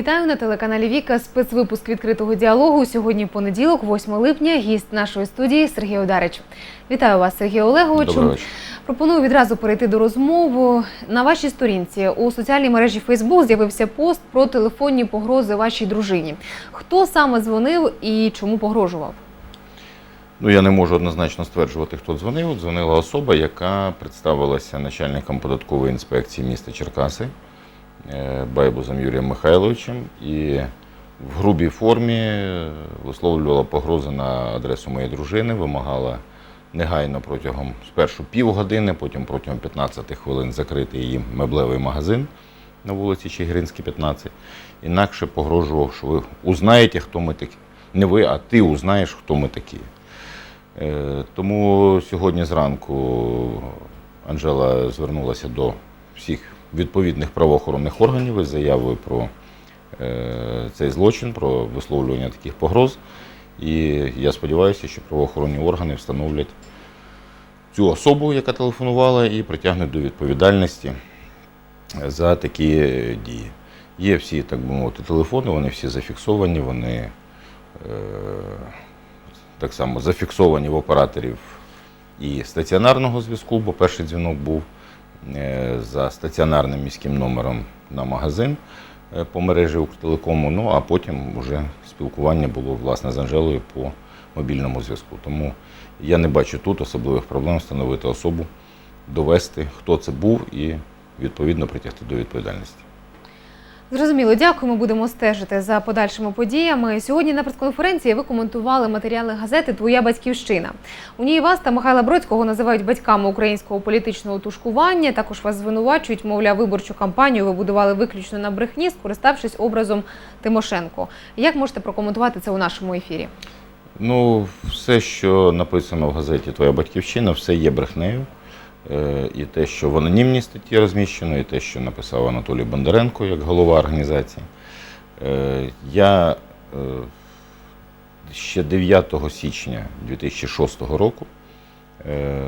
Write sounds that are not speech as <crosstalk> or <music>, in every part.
Вітаю на телеканалі Віка. Спецвипуск відкритого діалогу. Сьогодні понеділок, 8 липня. Гість нашої студії Сергій Одарич. Вітаю вас, Сергій Олеговичу. Пропоную відразу перейти до розмови. На вашій сторінці у соціальній мережі Фейсбук з'явився пост про телефонні погрози вашій дружині. Хто саме дзвонив і чому погрожував? Ну, я не можу однозначно стверджувати, хто дзвонив. Дзвонила особа, яка представилася начальником податкової інспекції міста Черкаси Байбузом Юрієм Михайловичем і в грубій формі е, висловлювала погрози на адресу моєї дружини, вимагала негайно протягом спершу півгодини, потім протягом 15 хвилин закрити її меблевий магазин на вулиці Чигиринській, 15. Інакше погрожував, що ви узнаєте, хто ми такі. Не ви, а ти узнаєш, хто ми такі. Е, Тому сьогодні зранку Анжела звернулася до всіх відповідних правоохоронних органів із заявою про е, цей злочин, про висловлювання таких погроз. І я сподіваюся, що правоохоронні органи встановлять цю особу, яка телефонувала, і притягнуть до відповідальності за такі дії. Є всі, так би мовити, телефони, вони всі зафіксовані, вони е, так само зафіксовані в операторів і стаціонарного зв'язку, бо перший дзвінок був е, за стаціонарним міським номером на магазин е, по мережі Укртелекому. Ну а потім вже спілкування було власне з Анжелою по мобільному зв'язку. Тому я не бачу тут особливих проблем встановити особу, довести, хто це був, і відповідно притягти до відповідальності. Зрозуміло, дякуємо. Будемо стежити за подальшими подіями. Сьогодні на прес-конференції ви коментували матеріали газети Твоя батьківщина. У ній вас та Михайла Бродського називають батьками українського політичного тушкування. Також вас звинувачують, мовляв, виборчу кампанію ви будували виключно на брехні, скориставшись образом Тимошенко. Як можете прокоментувати це у нашому ефірі? Ну, все, що написано в газеті Твоя батьківщина, все є брехнею. Е, І те, що в анонімній статті розміщено, і те, що написав Анатолій Бондаренко як голова організації. Е, Я е, ще 9 січня 2006 року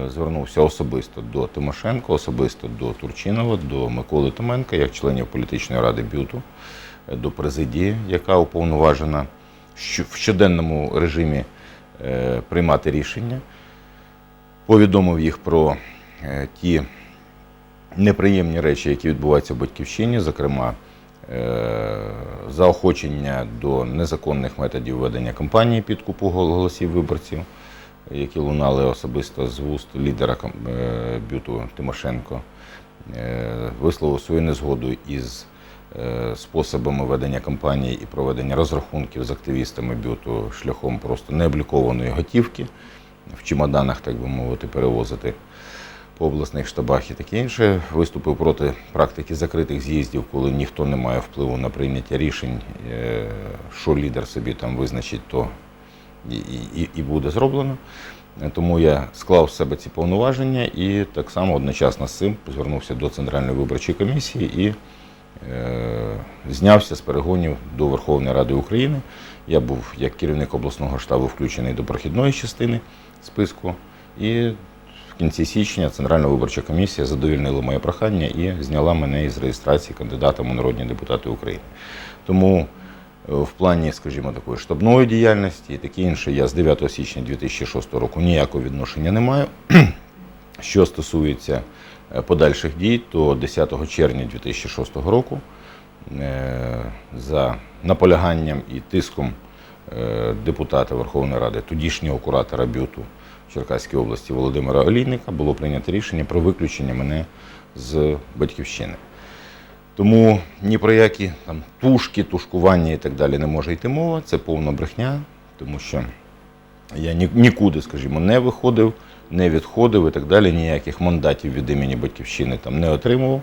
звернувся особисто до Тимошенко, особисто до Турчинова, до Миколи Томенка, як членів політичної ради БЮТу, до президії, яка уповноважена в щоденному режимі приймати рішення. Повідомив їх про ті неприємні речі, які відбуваються в батьківщині, зокрема е, заохочення до незаконних методів ведення кампанії підкупу гол- голосів виборців, які лунали особисто з вуст лідера е, бюту Тимошенко, Е, висловив свою незгоду із е, способами ведення кампанії і проведення розрахунків з активістами бюту шляхом просто необлікованої готівки в чемоданах, так би мовити, перевозити по обласних штабах і таке інше. Виступив проти практики закритих з'їздів, коли ніхто не має впливу на прийняття рішень, е, що лідер собі там визначить, то і, і, і буде зроблено. Е, Тому я склав з себе ці повноваження і так само одночасно з цим звернувся до Центральної виборчої комісії і е, знявся з перегонів до Верховної Ради України. Я був як керівник обласного штабу включений до прохідної частини списку. І кінці січня Центральна виборча комісія задовільнила моє прохання і зняла мене із реєстрації кандидатом у народні депутати України. Тому е, в плані, скажімо, такої штабної діяльності і таке інше, я з 9 січня 2006 року ніякого відношення не маю. <clears throat> Що стосується е, подальших дій, то 10 червня 2006 року е, за наполяганням і тиском депутата Верховної Ради, тодішнього куратора бюту Черкаській області Володимира Олійника було прийнято рішення про виключення мене з батьківщини. Тому ні про які там тушки, тушкування і так далі не може йти мова. Це повна брехня, тому що я нікуди, скажімо, не виходив, не відходив і так далі. Ніяких мандатів від імені батьківщини там не отримував.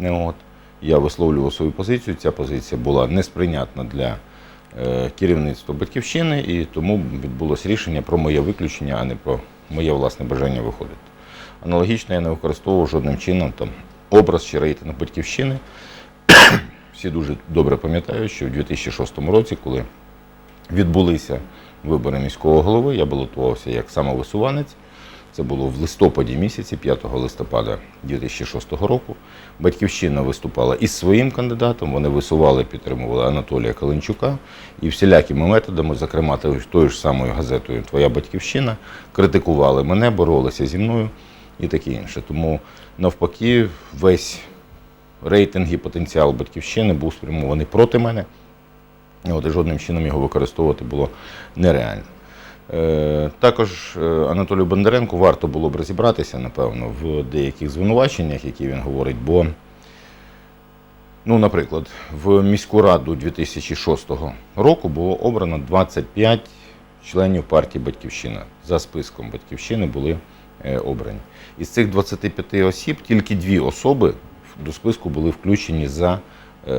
От. Я висловлював свою позицію. Ця позиція була несприйнятна для е, керівництва батьківщини, і тому відбулося рішення про моє виключення, а не про моє власне бажання виходити. Аналогічно я не використовував жодним чином там образ чи рейтинг батьківщини. <clears throat> Всі дуже добре пам'ятають, що в 2006 році, коли відбулися вибори міського голови, я балотувався як самовисуванець Це було в листопаді місяці, 5 листопада 2006 року. Батьківщина виступала із своїм кандидатом. Вони висували, підтримували Анатолія Каленчука і всілякими методами, зокрема тою ж- самою газетою Твоя батьківщина, критикували мене, боролися зі мною і таке інше. Тому навпаки, весь рейтинг і потенціал батьківщини був спрямований проти мене. От, і жодним чином його використовувати було нереально. Е, також е, Анатолію Бондаренку варто було б розібратися, напевно, в деяких звинуваченнях, які він говорить, бо, ну, наприклад, в міську раду 2006 року було обрано 25 членів партії Батьківщина. За списком Батьківщини були е, обрані. Із цих 25 осіб тільки дві особи до списку були включені за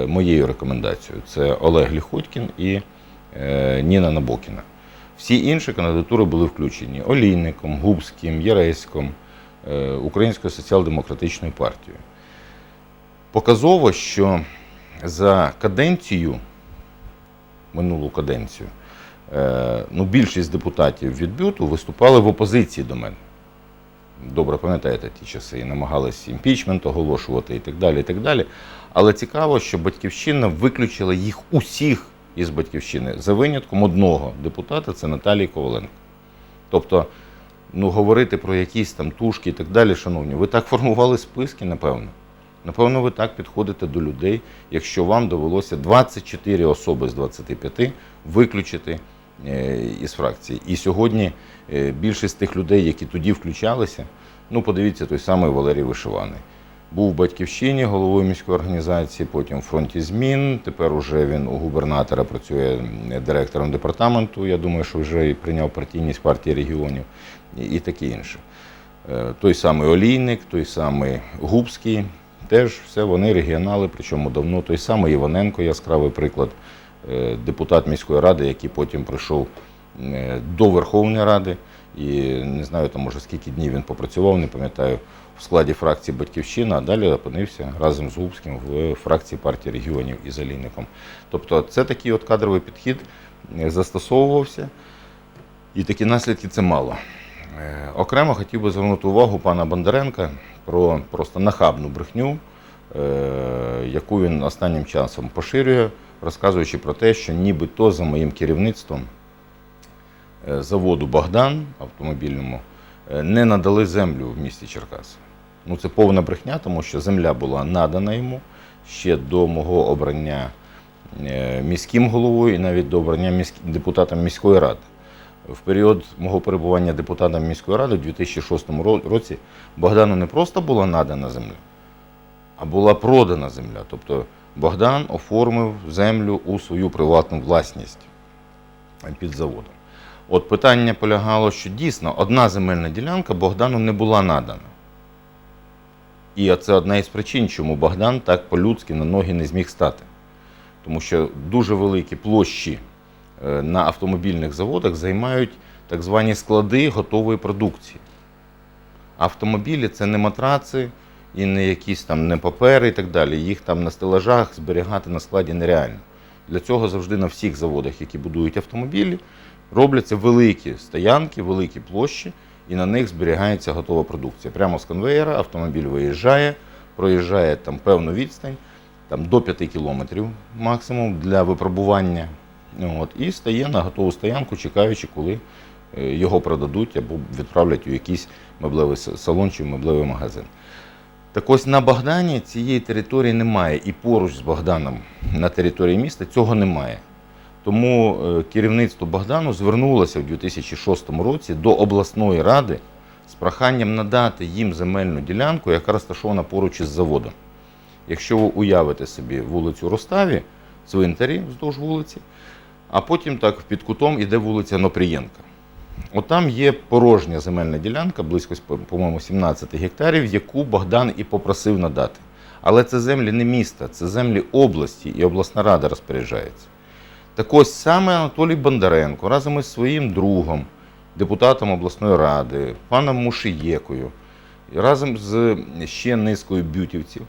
моєю рекомендацією. Це Олег Ліхутькін і Ніна Набокіна. Всі інші кандидатури були включені Олійником, Губським, Єреськом, е, Українською соціал-демократичною партією. Показово, що за каденцію, минулу каденцію, е, ну, більшість депутатів від бюту виступали в опозиції до мене. Добре пам'ятаєте ті часи, і намагались імпічмент оголошувати і так далі. і так далі. Але цікаво, що Батьківщина виключила їх усіх із Батьківщини за винятком одного депутата це Наталії Коваленко. Тобто, ну, говорити про якісь там тушки і так далі, шановні, ви так формували списки, напевно. Напевно, ви так підходите до людей, якщо вам довелося 24 особи з 25 виключити е, із фракції. І сьогодні е, більшість тих людей, які тоді включалися, ну подивіться, той самий Валерій Вишиваний. Був в батьківщині головою міської організації, потім в фронті змін. Тепер уже він у губернатора працює директором департаменту. Я думаю, що вже прийняв партійність партії регіонів і, і таке інше. Е, Той самий Олійник, той самий Губський, теж все вони регіонали, причому давно. Той самий Іваненко, яскравий приклад, е, депутат міської ради, який потім прийшов е, до Верховної Ради. І не знаю, там може скільки днів він попрацював, не пам'ятаю, в складі фракції Батьківщина, а далі опинився разом з Губським в фракції партії регіонів і Залійником. Тобто це такий от кадровий підхід е, застосовувався, і такі наслідки це мало. Е, Окремо хотів би звернути увагу пана Бондаренка про просто нахабну брехню, е, яку він останнім часом поширює, розказуючи про те, що нібито за моїм керівництвом заводу Богдан автомобільному е, не надали землю в місті Черкаси. Ну, це повна брехня, тому що земля була надана йому ще до мого обрання е, міським головою і навіть до обрання міськ... депутатом міської ради. В період мого перебування депутатом міської ради у 2006 році Богдану не просто була надана земля, а була продана земля. Тобто Богдан оформив землю у свою приватну власність під заводом. От питання полягало, що дійсно одна земельна ділянка Богдану не була надана. І це одна із причин, чому Богдан так по-людськи на ноги не зміг стати. Тому що дуже великі площі е, на автомобільних заводах займають так звані склади готової продукції. Автомобілі це не матраци і не якісь там не папери і так далі. Їх там на стелажах зберігати на складі нереально. Для цього завжди на всіх заводах, які будують автомобілі, робляться великі стоянки, великі площі, і на них зберігається готова продукція. Прямо з конвейера автомобіль виїжджає, проїжджає там певну відстань, там до 5 кілометрів максимум для випробування. От, і стає на готову стоянку, чекаючи, коли е, його продадуть або відправлять у якийсь меблевий салон чи меблевий магазин. Так ось на Богдані цієї території немає, і поруч з Богданом на території міста цього немає. Тому е, керівництво Богдану звернулося в 2006 році до обласної ради з проханням надати їм земельну ділянку, яка розташована поруч із заводом. Якщо ви уявите собі вулицю Роставі, цвинтарі вздовж вулиці, а потім так під кутом іде вулиця Нопрієнка. От там є порожня земельна ділянка, близько, по-моєму, 17 гектарів, яку Богдан і попросив надати. Але це землі не міста, це землі області, і обласна рада розпоряджається. Так ось саме Анатолій Бондаренко разом із своїм другом, депутатом обласної ради, паном Мушиєкою, разом з ще низкою бютівців,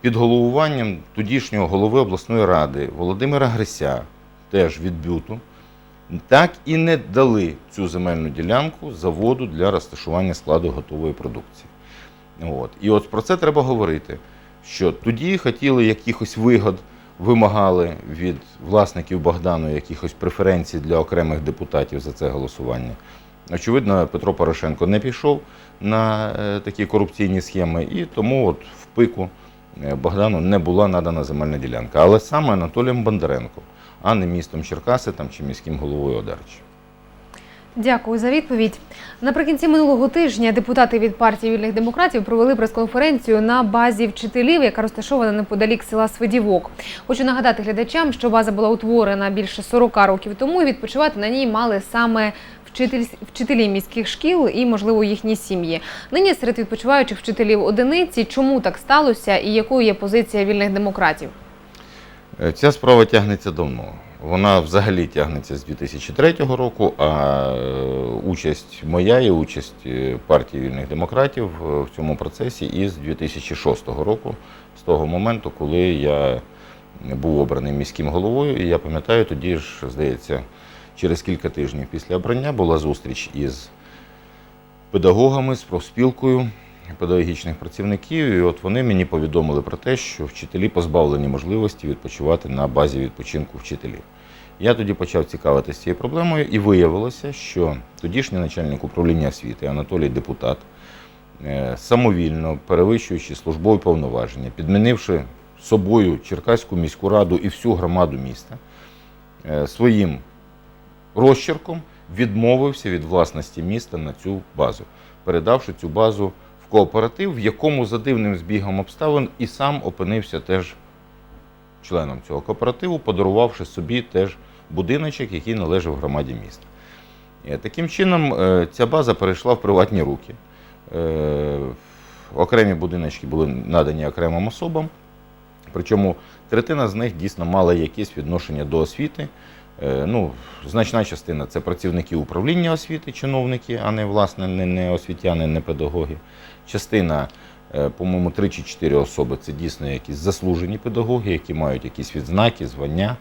під головуванням тодішнього голови обласної ради Володимира Грися, теж від бюту, так і не дали цю земельну ділянку заводу для розташування складу готової продукції. От. І от про це треба говорити. Що тоді хотіли якихось вигод, вимагали від власників Богдану якихось преференцій для окремих депутатів за це голосування. Очевидно, Петро Порошенко не пішов на е, такі корупційні схеми, і тому от в пику е, Богдану не була надана земельна ділянка. Але саме Анатолієм Бондаренко, а не містом Черкаси там, чи міським головою Одаричем. Дякую за відповідь. Наприкінці минулого тижня депутати від партії вільних демократів провели прес-конференцію на базі вчителів, яка розташована неподалік села Свидівок. Хочу нагадати глядачам, що база була утворена більше 40 років тому, і відпочивати на ній мали саме вчителі міських шкіл і, можливо, їхні сім'ї. Нині серед відпочиваючих вчителів одиниці. Чому так сталося і якою є позиція вільних демократів? Е, Ця справа тягнеться давно. Вона взагалі тягнеться з 2003 року, а е, участь моя і участь е, партії вільних демократів е, в цьому процесі із 2006 року, з того моменту, коли я був обраний міським головою. І я пам'ятаю, тоді ж, здається, через кілька тижнів після обрання була зустріч із педагогами, з профспілкою педагогічних працівників, і от вони мені повідомили про те, що вчителі позбавлені можливості відпочивати на базі відпочинку вчителів. Я тоді почав цікавитися цією проблемою, і виявилося, що тодішній начальник управління освіти Анатолій Депутат, е, самовільно перевищуючи службові повноваження, підмінивши собою Черкаську міську раду і всю громаду міста, е, своїм розчерком відмовився від власності міста на цю базу, передавши цю базу в кооператив, в якому за дивним збігом обставин і сам опинився теж членом цього кооперативу, подарувавши собі теж будиночок, який належав громаді міста. Е, Таким чином, е, ця база перейшла в приватні руки. Е, Окремі будиночки були надані окремим особам, причому третина з них дійсно мала якесь відношення до освіти. Ну, значна частина це працівники управління освіти, чиновники, а не власне не, освітяни, не педагоги. Частина, по-моєму, 3 чи 4 особи це дійсно якісь заслужені педагоги, які мають якісь відзнаки, звання.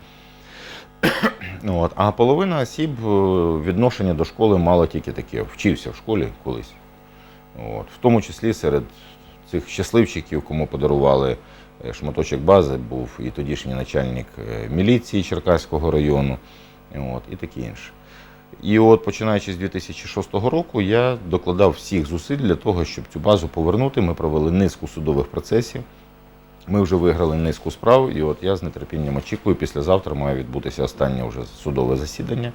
<coughs> От. А половина осіб е, відношення до школи мала тільки таке, вчився в школі колись. От. В тому числі серед цих щасливчиків, кому подарували е, шматочок бази, був і тодішній начальник е, міліції Черкаського району, от, і таке інше. І от починаючи з 2006 року, я докладав всіх зусиль для того, щоб цю базу повернути. Ми провели низку судових процесів. Ми вже виграли низку справ, і от я з нетерпінням очікую. Післязавтра має відбутися останнє вже судове засідання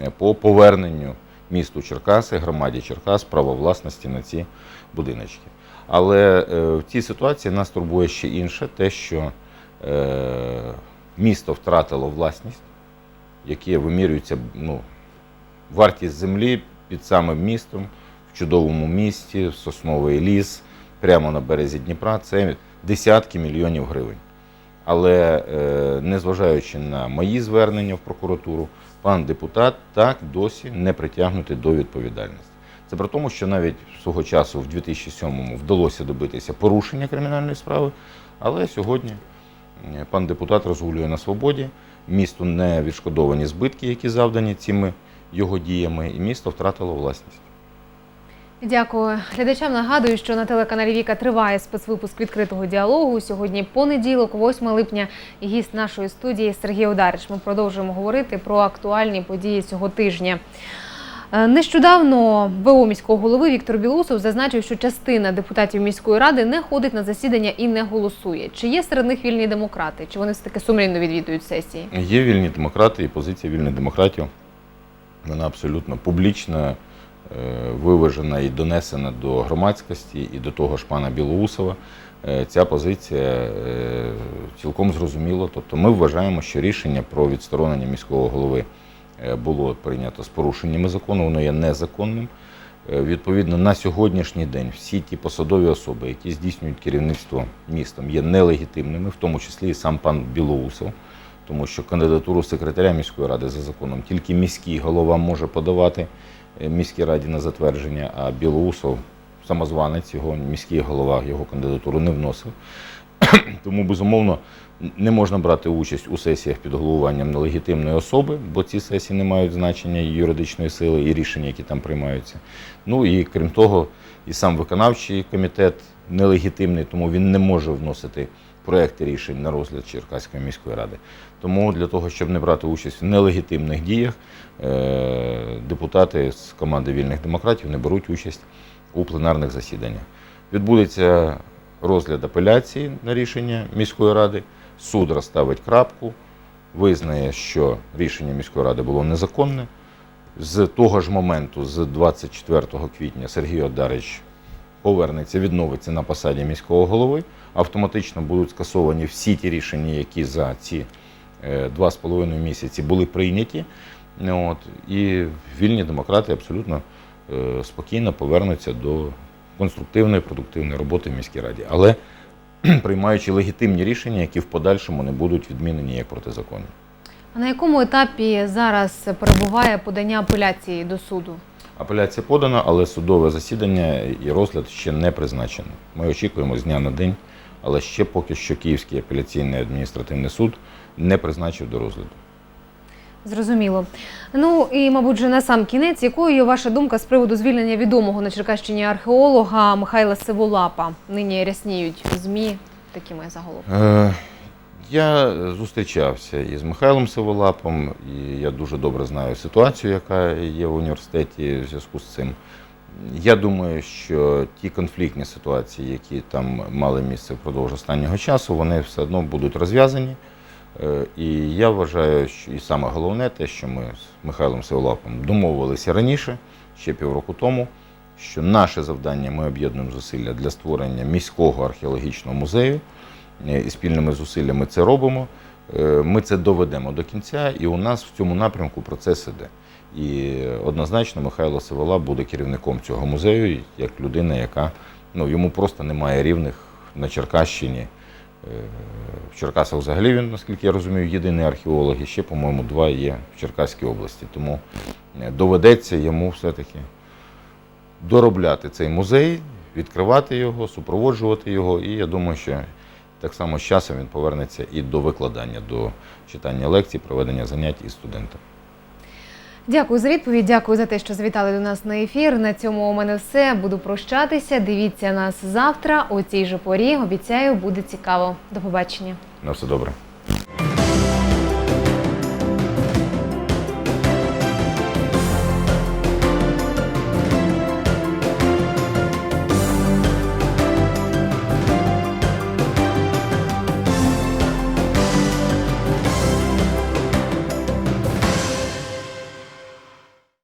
е, по поверненню місту Черкаси, громаді Черкас, право власності на ці будиночки. Але е, в цій ситуації нас турбує ще інше, те, що е, місто втратило власність, яке вимірюється ну, вартість землі під самим містом, в чудовому місті, в сосновий ліс, прямо на березі Дніпра. Це десятки мільйонів гривень. Але е, незважаючи на мої звернення в прокуратуру, пан депутат так досі не притягнутий до відповідальності. Це при тому, що навіть свого часу, в 2007-му, вдалося добитися порушення кримінальної справи, але сьогодні е, пан депутат розгулює на свободі, місту не відшкодовані збитки, які завдані цими його діями, і місто втратило власність. Дякую. Глядачам нагадую, що на телеканалі Віка триває спецвипуск відкритого діалогу. Сьогодні понеділок, 8 липня, і гість нашої студії Сергій Ударич. Ми продовжуємо говорити про актуальні події цього тижня. Е, Нещодавно ВО міського голови Віктор Білусов зазначив, що частина депутатів міської ради не ходить на засідання і не голосує. Чи є серед них вільні демократи? Чи вони все таки сумлінно відвідують сесії? Є вільні демократи і позиція вільних демократів. Вона абсолютно публічна, е, виважена і донесена до громадськості і до того ж пана Білоусова. Е, Ця позиція е, цілком зрозуміла. Тобто ми вважаємо, що рішення про відсторонення міського голови було прийнято з порушеннями закону, воно є незаконним. Відповідно, на сьогоднішній день всі ті посадові особи, які здійснюють керівництво містом, є нелегітимними, в тому числі і сам пан Білоусов, тому що кандидатуру секретаря міської ради за законом тільки міський голова може подавати е, міській раді на затвердження, а Білоусов, самозванець, його міський голова його кандидатуру не вносив. <clears throat> Тому, безумовно, не можна брати участь у сесіях під головуванням нелегітимної особи, бо ці сесії не мають значення і юридичної сили і рішення, які там приймаються. Ну і крім того, і сам виконавчий комітет нелегітимний, тому він не може вносити проекти рішень на розгляд Черкаської міської ради. Тому для того, щоб не брати участь в нелегітимних діях, е, депутати з команди вільних демократів не беруть участь у пленарних засіданнях. Відбудеться розгляд апеляції на рішення міської ради. Суд розставить крапку, визнає, що рішення міської ради було незаконне. З того ж моменту, з 24 квітня, Сергій Одарич повернеться, відновиться на посаді міського голови. Автоматично будуть скасовані всі ті рішення, які за ці е, два з половиною місяці були прийняті. От, і вільні демократи абсолютно е, спокійно повернуться до конструктивної, продуктивної роботи в міській раді, але приймаючи легітимні рішення, які в подальшому не будуть відмінені як протизаконні. А на якому етапі зараз перебуває подання апеляції до суду? Апеляція подана, але судове засідання і розгляд ще не призначено. Ми очікуємо з дня на день, але ще поки що Київський апеляційний адміністративний суд не призначив до розгляду. Зрозуміло. Ну і, мабуть, же на сам кінець, якою є ваша думка з приводу звільнення відомого на Черкащині археолога Михайла Сиволапа? Нині рясніють ЗМІ такими заголовками. Е, Я зустрічався із Михайлом Сиволапом, і я дуже добре знаю ситуацію, яка є в університеті в зв'язку з цим. Я думаю, що ті конфліктні ситуації, які там мали місце впродовж останнього часу, вони все одно будуть розв'язані. Е, І я вважаю, що і саме головне те, що ми з Михайлом Сиволапом домовилися раніше, ще півроку тому, що наше завдання ми об'єднуємо зусилля для створення міського археологічного музею. Е, І спільними зусиллями це робимо. Е, Ми це доведемо до кінця, і у нас в цьому напрямку процес іде. І однозначно Михайло Сивола буде керівником цього музею, як людина, яка ну, йому просто немає рівних на Черкащині. Е, В Черкасах взагалі він, наскільки я розумію, єдиний археолог, і ще, по-моєму, два є в Черкаській області. Тому доведеться йому все-таки доробляти цей музей, відкривати його, супроводжувати його. І я думаю, що так само з часом він повернеться і до викладання, до читання лекцій, проведення занять із студентами. Дякую за відповідь. Дякую за те, що завітали до нас на ефір. На цьому у мене все. Буду прощатися. Дивіться нас завтра о цій же порі. Обіцяю, буде цікаво. До побачення. На все добре.